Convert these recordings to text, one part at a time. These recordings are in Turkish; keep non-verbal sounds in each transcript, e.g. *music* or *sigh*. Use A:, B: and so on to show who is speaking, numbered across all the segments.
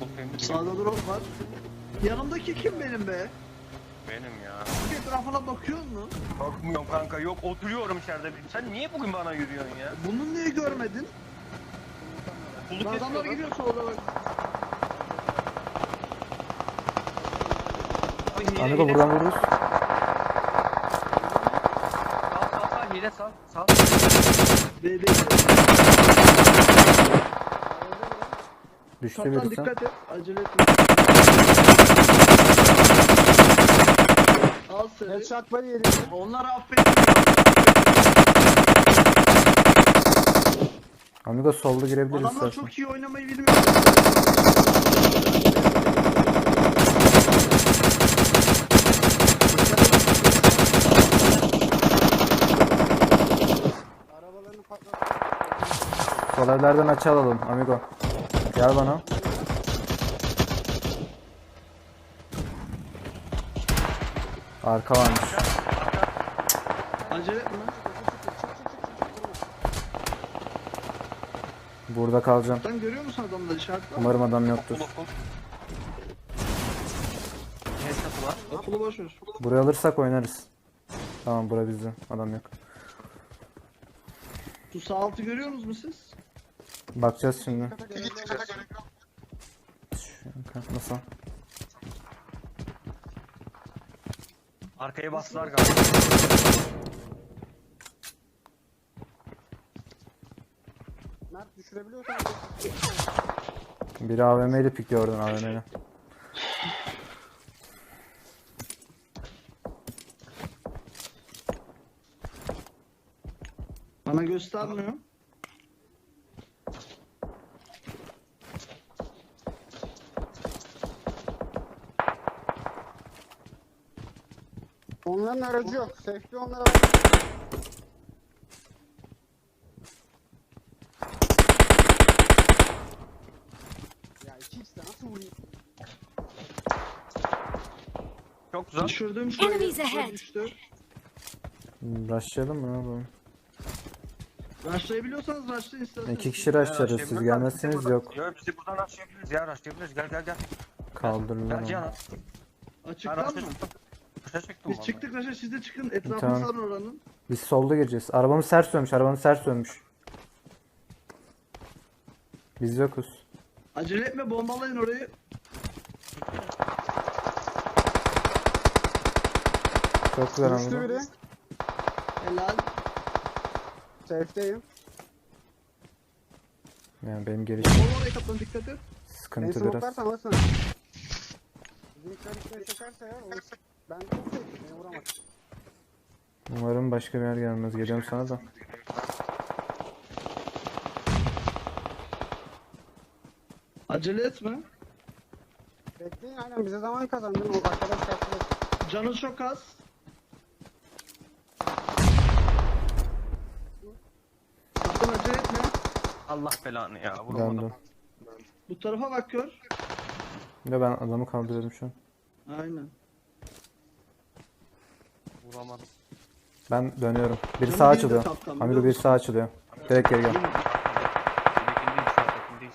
A: bakayım.
B: Sağda drop var. Yanımdaki kim benim be?
A: Benim ya.
B: Bir etrafına bakıyor mu?
A: Bakmıyorum kanka yok oturuyorum içeride. Sen niye bugün bana yürüyorsun ya?
B: Bunu niye görmedin?
A: Kulluk
B: Adamlar
A: yapıyorlar.
B: gidiyor solda bak.
A: Ay, hile,
C: Amigo
A: hile.
C: buradan vururuz.
A: Sal sal sal hile sal sal.
B: B'de
C: Düştü
B: Kaptan
C: birisi.
B: dikkat et. Acele etme. Al seni.
D: Headshot var yedi.
B: Onları affet.
C: Amigo solda girebiliriz
B: Adamlar çok iyi oynamayı bilmiyor.
D: Arabalarını patlat.
C: Sol evlerden açı alalım Amigo. Gel bana. Arka varmış.
B: Acele etme.
C: Burada kalacağım.
B: Sen görüyor musun adamları işaret var?
C: Umarım adam yoktur.
B: Okulu boş ver.
C: Burayı alırsak oynarız. Tamam bura bizde. Adam yok.
B: Sağ altı görüyor musunuz siz?
C: Bakacağız şimdi. Şu- Nasıl?
A: Arkaya bastılar galiba.
D: Mert düşürebiliyorsan
C: Biri AVM ile pikliyor oradan AVM ile.
B: Bana göstermiyor.
D: Onların aracı yok. Safety onlara bak. Ya 2x'de nasıl vurayım?
A: Çok güzel.
B: Düşürdüm şöyle.
E: Enemies ahead.
B: Düştü.
C: Rushlayalım mı yapalım?
B: Rushlayabiliyorsanız rushlayın isterseniz.
C: İki kişi rushlarız. Siz gelmezseniz yok.
A: Yok bizi buradan rushlayabiliriz ya rushlayabiliriz. Gel gel gel. Gel Cihan
C: onu.
A: abi. Ben
B: Açıktan mı? Biz
A: vallahi.
B: çıktık Raşa siz de çıkın. Etrafını
C: Tamam.
B: sarın oranın.
C: Biz solda gireceğiz. Arabamız ters dönmüş. Arabamız ters dönmüş. Biz yokuz.
B: Acele etme bombalayın orayı.
C: Çok güzel
D: Düştü
C: amigo.
D: biri.
B: Helal.
D: Safe'deyim.
C: Yani benim gelişim
B: Bomba oraya kaptan dikkat et.
D: Beni
C: sıkıntı biraz.
D: smoke'larsan alırsın. Bizimkiler içine çekerse ya. Ben. Beni vuramaz.
C: Umarım başka bir yer gelmez. Geliyorum sana da.
B: Acele etme.
D: Bekleyin aynen bize zaman kazandın. O arkadaş karşılaştı.
B: Canı çok az. Kaptan acele etme.
A: Allah belanı ya. Vuramadım.
C: Döndüm.
B: Bu tarafa bak gör.
C: Ya ben adamı kaldırıyorum şu an.
B: Aynen.
A: Vuramadım.
C: Ben dönüyorum. Biri
B: Canım bir de
C: açılıyor. Amigo
B: biliyor
C: biri
B: musun?
C: sağ açılıyor. Direkt geri gel.
A: Tekindeyiz şu an tekindeyiz.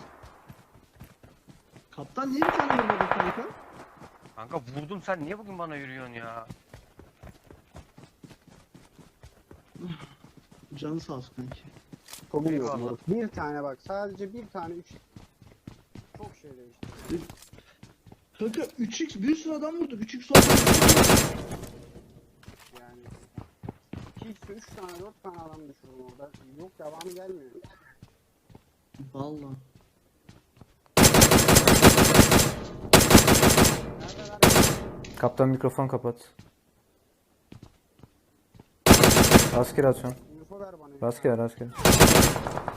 B: Kaptan niye bir tane vurmadın kanka?
A: Kanka vurdum sen niye bugün bana yürüyorsun ya? *laughs*
B: Canı sağ olsun kanki.
D: Komik yok
A: Eyvallah.
D: moruk. Bir tane bak. Sadece bir tane üç. Çok şey değişti.
B: Kanka 3x bir sürü adam vurduk. 3x oldu.
D: Yani. 2x'de 3 tane 4 tane adam düşürdüm orada. Yok devamı gelmiyor.
B: Valla.
C: Kaptan mikrofon kapat. Rastgele atıyorum.
D: Info ver bana.
C: Rastgele rastgele.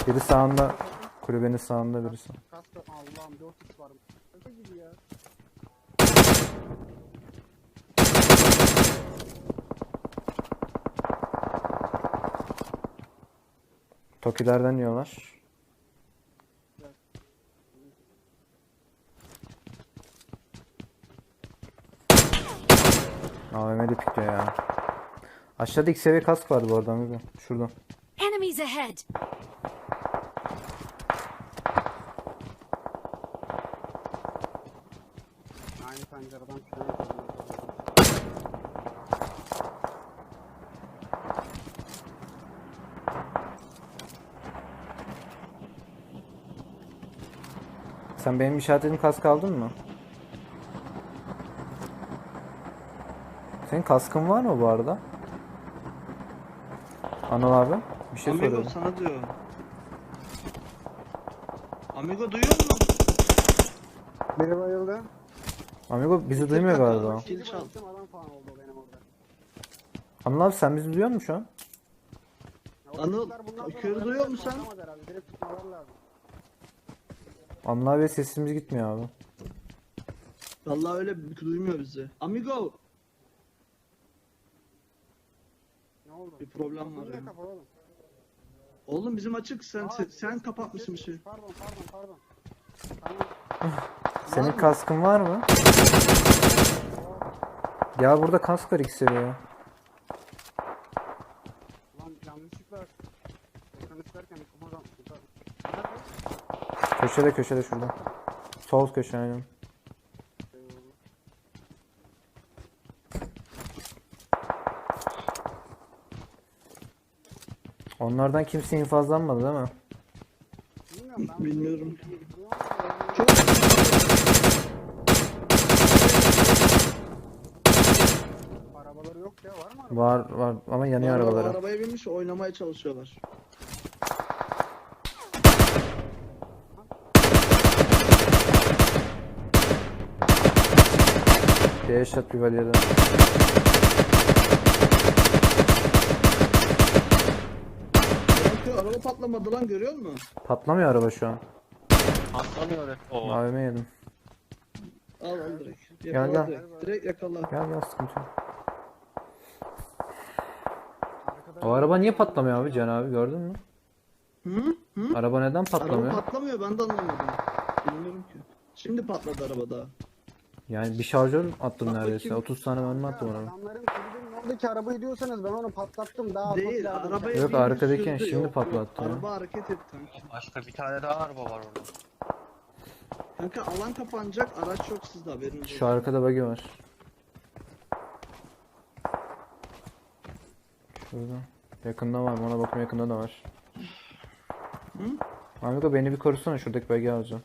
C: Biri sağında. Kulübenin sağında birisi.
D: Kaskı Allah'ım 4x var. Şaka gibi ya.
C: Tokilerden yiyorlar. AVM'de pikliyor ya. Aşağıda ilk seviye kask vardı bu arada amigo. Şurada.
E: Enemies ahead!
D: Aynı pencereden şuraya
C: Sen benim işaretlediğim kaskı aldın mı? Senin kaskın var mı bu arada? Anıl abi bir şey
B: Amigo
C: soruyorum.
B: sana diyor. Amigo duyuyor musun?
D: Biri bayıldı.
C: Amigo bizi duymuyor galiba.
B: Kill çal.
D: Bayıldım adam falan oldu benim orada.
C: Anıl abi sen bizi duyuyor musun şu an?
D: Ya o
B: Anıl,
D: çocuklar bundan sonra
B: körü duyuyor musun sen?
D: herhalde, Direkt tutmaları lazım.
C: Anıl abi sesimiz gitmiyor abi.
B: Vallahi öyle duymuyor bizi. Amigo
D: Ne oldu?
B: bir problem var ya.
D: oğlum?
B: Oğlum bizim açık sen
D: Aa,
B: sen, sen kapatmışsın bir şey.
D: Pardon pardon pardon. Tamam.
C: Senin kaskın var mı? Ya burada kask var ikisi ya. Köşede köşede şurada. Sol köşe aynen. Onlardan kimse infazlanmadı değil mi?
D: Bilmiyorum ben.
B: Bilmiyorum.
D: Çok...
B: Çok
D: Arabaları yok ya var mı araba?
C: Var var ama yanıyor
B: Araba-
C: arabaları.
B: Arabaya binmiş oynamaya çalışıyorlar.
C: Bir eşat bir.
B: Belki araba patlamadı lan görüyor musun?
C: Patlamıyor araba şu an.
A: Atlamıyor. Oo.
C: AVM yedim.
B: Al al direkt.
C: Gel,
B: Yakala
C: gel.
B: direkt. Direkt yakala.
C: Gel gel sıkıntı yok. O araba niye patlamıyor abi Can abi gördün mü?
B: Hı? Hı?
C: Araba neden
B: Araba
C: patlamıyor?
B: patlamıyor ben de anlamadım. Bilmiyorum ki. Şimdi patladı araba daha.
C: Yani bir şarjör attım neredeyse.
B: bakayım.
C: 30 tane mermi attım ona.
D: Adamların kulübünün oradaki arabayı diyorsanız ben onu patlattım daha
B: Değil arabaya
C: Yok, arkadayken
B: sürdü.
C: şimdi patlattı ya.
B: Araba hareket etti.
A: Başka bir tane daha araba var orada.
B: Kanka alan kapanacak araç yok sizde haberiniz olsun.
C: Şu arkada buggy var. Şurada. Yakında var mı? Ona bakıyorum yakında da var.
B: Hı?
C: Amigo beni bir korusana şuradaki buggy alacağım.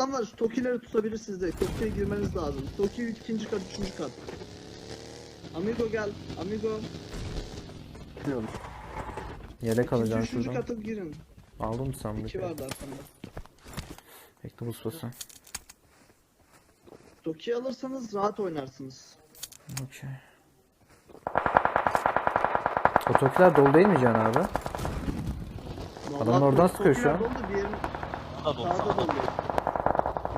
B: Var. Tokileri tutabilirsiniz de. Toki'ye girmeniz lazım. Toki ikinci kat, üçüncü kat. Amigo gel. Amigo.
C: Yedek
B: İkinci,
C: alacağım
B: üçüncü
C: şuradan.
B: kata girin.
C: Aldın mı sen
B: İki
C: bu?
B: vardı arkamda.
C: Bekle buz basın.
B: Toki alırsanız rahat oynarsınız.
C: Okey. Otokiler dolu değil mi Can abi? Adam oradan
B: Tokiler
C: sıkıyor şu an.
B: Doldu, bir yerin
A: O da dolu.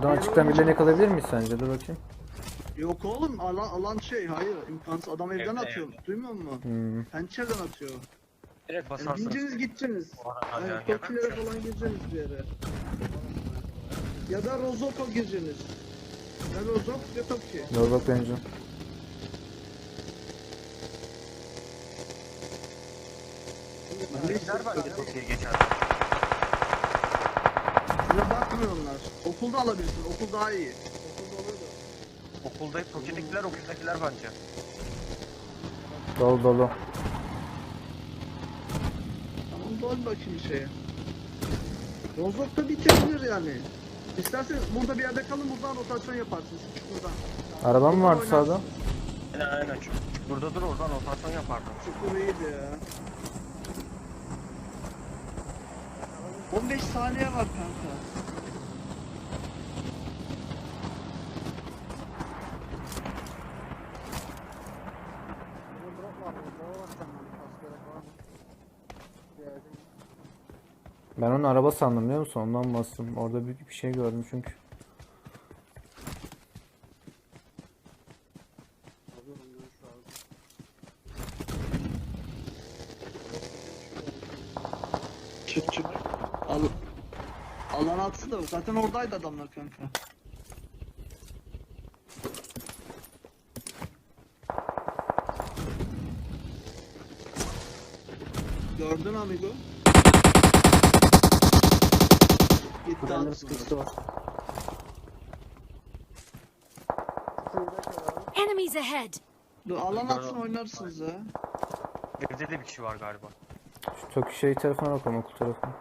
C: Buradan açıktan birilerini yakalayabilir miyiz sence? Dur bakayım.
B: Yok oğlum alan, alan şey hayır imkansız adam evden
A: Evde,
B: atıyor. Duymuyor musun?
C: Hmm.
B: Pençeden atıyor.
A: Direkt
B: Yani
A: basarsın.
B: bineceğiniz gideceksiniz.
A: O arada
B: Yani falan gireceksiniz bir yere. Ya da Rozok'a gireceksiniz. Ya Rozok ya Toki.
C: Dur bak bence.
B: Hiç
A: Gider bence Tokyo'ya geçer.
B: Size bakmıyor onlar. Okulda alabilirsin. Okul daha iyi.
A: Okulda Tokyo'dakiler okuldakiler bence.
C: Dolu dolu.
B: Tamam dön bakayım şeye. Rozok da bitebilir yani. İsterseniz burada bir yerde kalın buradan rotasyon yaparsınız. Buradan.
C: Araba mı vardı sağda?
A: Aynen aynen. Burada dur oradan rotasyon yapardım.
B: Çukur iyiydi ya. 15 saniye var kanka.
C: Ben onun araba sandım biliyor musun? Ondan bastım. Orada bir, bir şey gördüm çünkü.
D: Alıyorum ben şu an.
B: Çık çık. Al. Alan atsın da zaten oradaydı adamlar kanka. Gördün amigo. Gitti
D: Bende sıkıntısı var.
E: Enemies ahead!
B: Dur alan atsın oynarsınız ya.
A: Evde de bir kişi var galiba.
C: Şu Toki şey tarafına bakalım okul tarafına.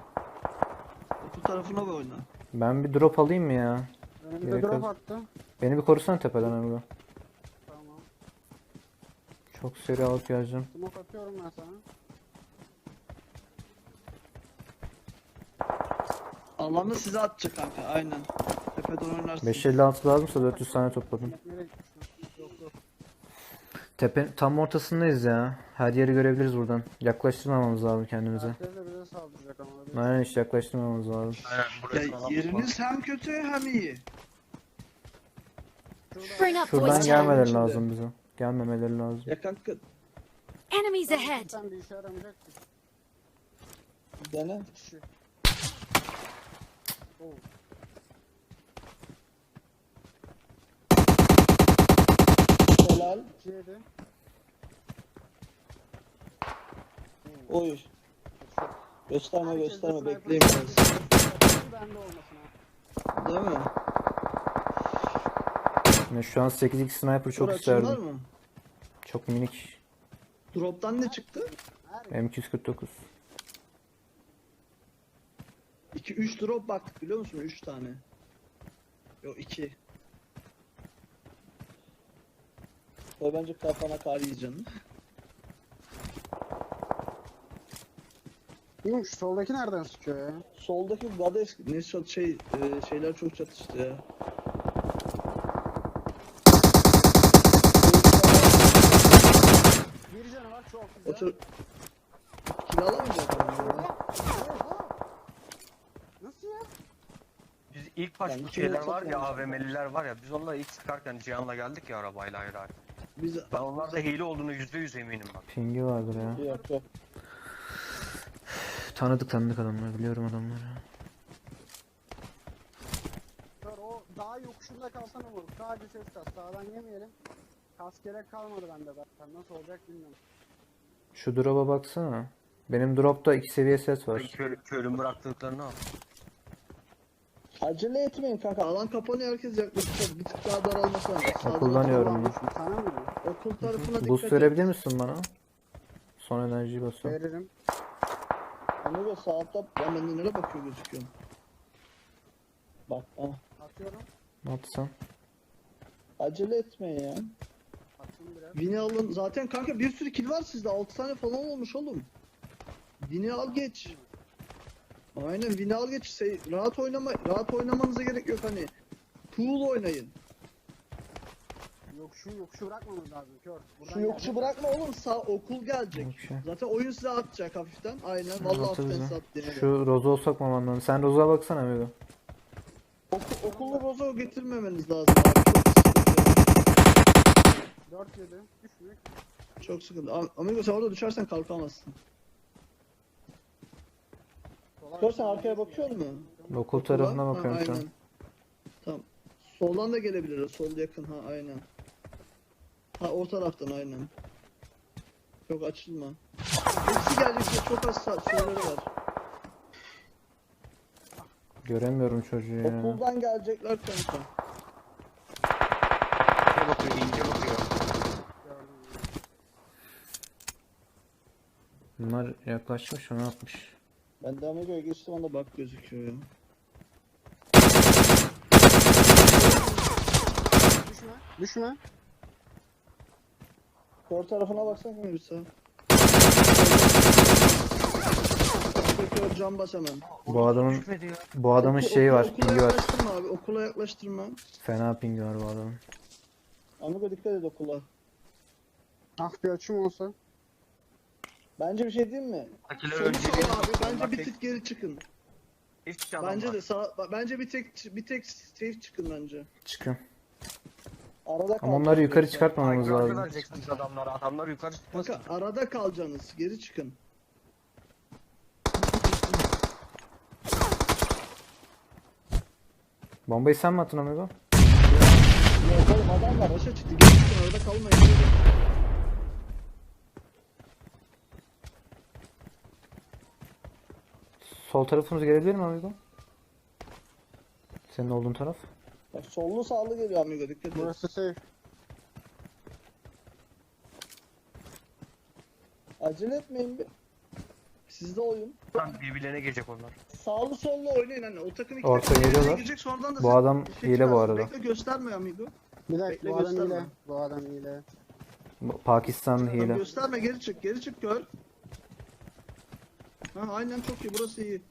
B: Bu tarafına bir oyna.
C: Ben bir drop alayım mı ya?
D: Önümde
C: Gerek
D: drop
C: yok.
D: attı.
C: Beni bir korusana tepeden amigo.
D: Tamam.
C: Çok seri alıp geleceğim.
D: Smoke atıyorum ben sana.
B: Alanı size atacak kanka aynen. Tepeden oynarsınız.
C: 556 lazımsa 400 tane topladım.
D: Nereye gitmişsin? Yok yok.
C: Tepe tam ortasındayız ya. Her yeri görebiliriz buradan. Yaklaştırmamamız lazım kendimize.
D: Herkes de
C: Aynen hiç yaklaştırmamamız lazım.
A: Aynen burası
B: Ya
A: alan
B: yeriniz hem kötü hem iyi.
E: Bring up
C: Şuradan
E: boys town!
C: gelmeleri
B: içinde.
C: lazım bize. Gelmemeleri lazım.
B: Ya kanka
E: Enemies ahead!
D: Sen bir işe yaramayacak ki.
B: dene.
D: Kişi. Oo.
B: Helal.
D: 2 7.
B: Oy. Gösterme
D: Herkes
B: gösterme
D: sniper
B: bekleyin biraz.
D: sniper Bende olmasın ha.
B: Değil mi?
C: Ya şu an 8x sniper çok
B: Dur,
C: isterdim.
B: mı?
C: Çok minik.
B: Drop'tan ne çıktı?
D: Her
C: M249.
B: 2 3 drop baktık biliyor musun? 3 tane. Yok 2. O bence kafana kar yiyeceksin.
D: Bilmiyorum şu soldaki nereden sıkıyor ya?
B: Soldaki Gades ne çat şey e, şeyler çok çatıştı ya.
D: Bir canı var çok güzel.
B: Otur. Kill alamayacak mı?
D: Oha! Nasıl ya?
A: Biz ilk baş
B: Yani
A: bu şeyler var ya
B: yanlış.
A: AVM'liler var ya biz onlara ilk sıkarken Cihan'la geldik ya arabayla ayrı ayrı.
B: Biz
A: Ben onlarda hile olduğunu yüzde yüz eminim bak.
C: Pingi vardır ya.
B: yok yok.
C: Tanıdık tanıdık adamlar. Biliyorum adamları.
D: Kör o dağ yokuşunda kalsana vur. Sadece ses kas. Sağdan yemeyelim. Kas gerek kalmadı bende zaten. Nasıl olacak bilmiyorum.
C: Şu drop'a baksana. Benim dropta iki seviye set var.
A: Kö körün bıraktıklarını al.
B: Acele etmeyin kanka. Alan kapanıyor herkes yaklaşacak. Bir tık daha daralması lazım. Sağdan
C: kullanıyorum
D: diyor?
B: Okul tarafına dikkat
C: Boost
B: et.
C: verebilir misin bana? Son enerjiyi basıyorum.
D: Veririm.
B: Amigo sağ altta ben bende nereye bakıyor gözüküyorum. Bak ah.
D: Atıyorum.
C: Ne yapsam?
B: Acele etmeyin ya.
D: Biraz.
B: Vini alın. Zaten kanka bir sürü kill var sizde. 6 tane falan olmuş oğlum. Vini al geç. Aynen Vini al geç. Şey, rahat oynama rahat oynamanıza gerek yok hani. Pool oynayın.
D: Yokuşu yokuşu bırakmamız lazım kör. Buradan
B: Şu yokuşu bırakma oğlum sağ okul gelecek.
C: Okey.
B: Zaten oyun size atacak hafiften. Aynen. Vallahi hafiften
C: ya.
B: size at diye.
C: Şu Rozo'u sokmaman lazım. Sen Rozo'ya baksana amigo.
B: Oku, okullu bozo getirmemeniz lazım abi. Çok sıkıntı.
D: 4 7. Düşmek.
B: Çok sıkıntı. Am- Amigo sen orada düşersen kalkamazsın.
D: Kolay.
B: Kör sen arkaya bakıyor musun?
C: Okul tarafına
B: Ha,
C: bakıyorum şu an.
B: aynen. Tamam. Soldan da gelebilir. Sol yakın ha aynen. Ha o taraftan aynen. Çok açılma. Hepsi gelecek. Çok az sa- şeyleri var.
C: Göremiyorum çocuğu ya.
B: Okuldan gelecekler kanka.
A: İnce bakıyor ince bakıyor.
C: Bunlar yaklaşmış ne yapmış?
B: Ben de Amigo'ya geçtim anda bak gözüküyor ya.
D: Düşme. Düşme.
B: Kor tarafına baksana mı bir sağ? Kör cam bas hemen.
C: Bu adamın bu adamın
B: Oku-
C: şeyi
B: okula-
C: var,
B: okula
C: pingi var.
B: yaklaştırma abi. Okula yaklaştırma.
C: Fena pingi var bu adamın.
B: Amigo dikkat et okula.
D: Ah bir açım olsa.
B: Bence bir şey diyeyim mi?
A: Önce
B: al abi. Bence bir tık geri çıkın. Bence de sağ, bence bir tek bir tek safe çıkın bence.
C: Çıkın.
B: Arada
C: Ama onları yukarı çıkartmamamız lazım.
A: vereceksiniz adamlara. Adamlar yukarı çıkmasın.
B: Kanka arada kalacaksınız. Geri çıkın.
C: Bombayı sen mi attın amigo?
B: Yok oğlum adam var. Başa çıktı. Geri çıkın. Arada kalmayın.
C: Sol tarafımız gelebilir mi amigo? Senin olduğun taraf.
B: Bak sollu sağlı geliyor amigo dikkat et.
D: Burası safe.
B: Acele etmeyin bir. Sizde oyun.
A: Lan birbirlerine girecek onlar.
B: Sağlı sollu oynayın hani o takım iki
C: Orta
B: takım birbirine
C: geliyorlar.
B: girecek sonradan da
C: Bu adam
B: şey
C: hile bu
B: çıkarsın.
C: arada.
B: Bekle gösterme amigo.
D: Bir dakika
B: Bekle,
D: bu adam
B: gösterme.
D: hile. Bu adam hile.
C: Bu
B: Tamam,
C: hile.
B: gösterme geri çık geri çık gör. Ha aynen çok iyi burası iyi.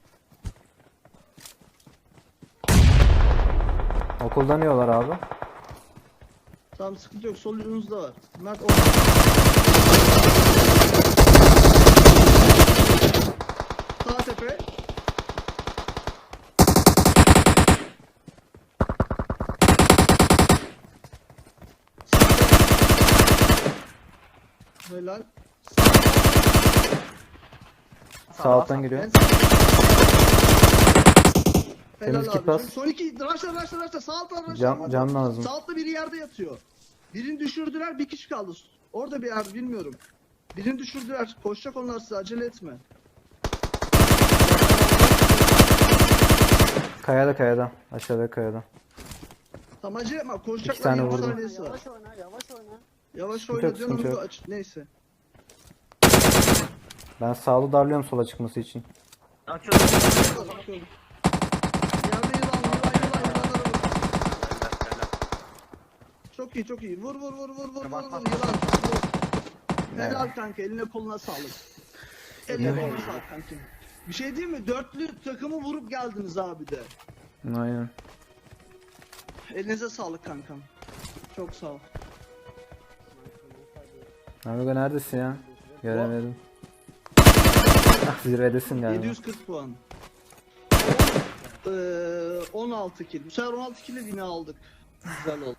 C: Okuldan yiyorlar abi.
B: Tamam sıkıntı yok sol yanınızda var. Mert o. Sağ tepe. Helal.
C: Sağ alttan giriyor.
B: En sağ-
C: Temiz
B: Helal
C: kit
B: abicim. Son iki. Raşla raşla raşla. Sağ alttan raşla.
C: Can, can lazım.
B: Sağ altta biri yerde yatıyor. Birini düşürdüler bir kişi kaldı. Orada bir yer bilmiyorum. Birini düşürdüler. Koşacak onlar size acele etme.
C: Kayada kayada. Aşağıda kayada.
B: Tamam acele etme. Koşacaklar
C: İki tane
B: 20
C: vurdum.
B: saniyesi var.
D: Yavaş oyna yavaş oyna.
B: Yavaş
C: Sıkıntı
B: oyna
C: yok, sıkıntı
B: diyorum
C: yok.
B: aç. Neyse.
C: Ben sağlı darlıyorum sola çıkması için.
A: Açıldı.
B: Bakıyorum. Çok iyi çok iyi. Vur vur vur vur vur vur vur yılan. Vur. Helal kanka eline koluna sağlık. Eline koluna sağlık kanka. Bir şey diyeyim mi? Dörtlü takımı vurup geldiniz abi de.
C: Aynen.
B: Elinize sağlık kankam. Çok sağ ol.
C: Amigo neredesin ya? Göremedim. Ah zirvedesin galiba.
B: 740 puan. Eee 16 kill. Bu sefer 16 kill'e yine aldık. Güzel oldu.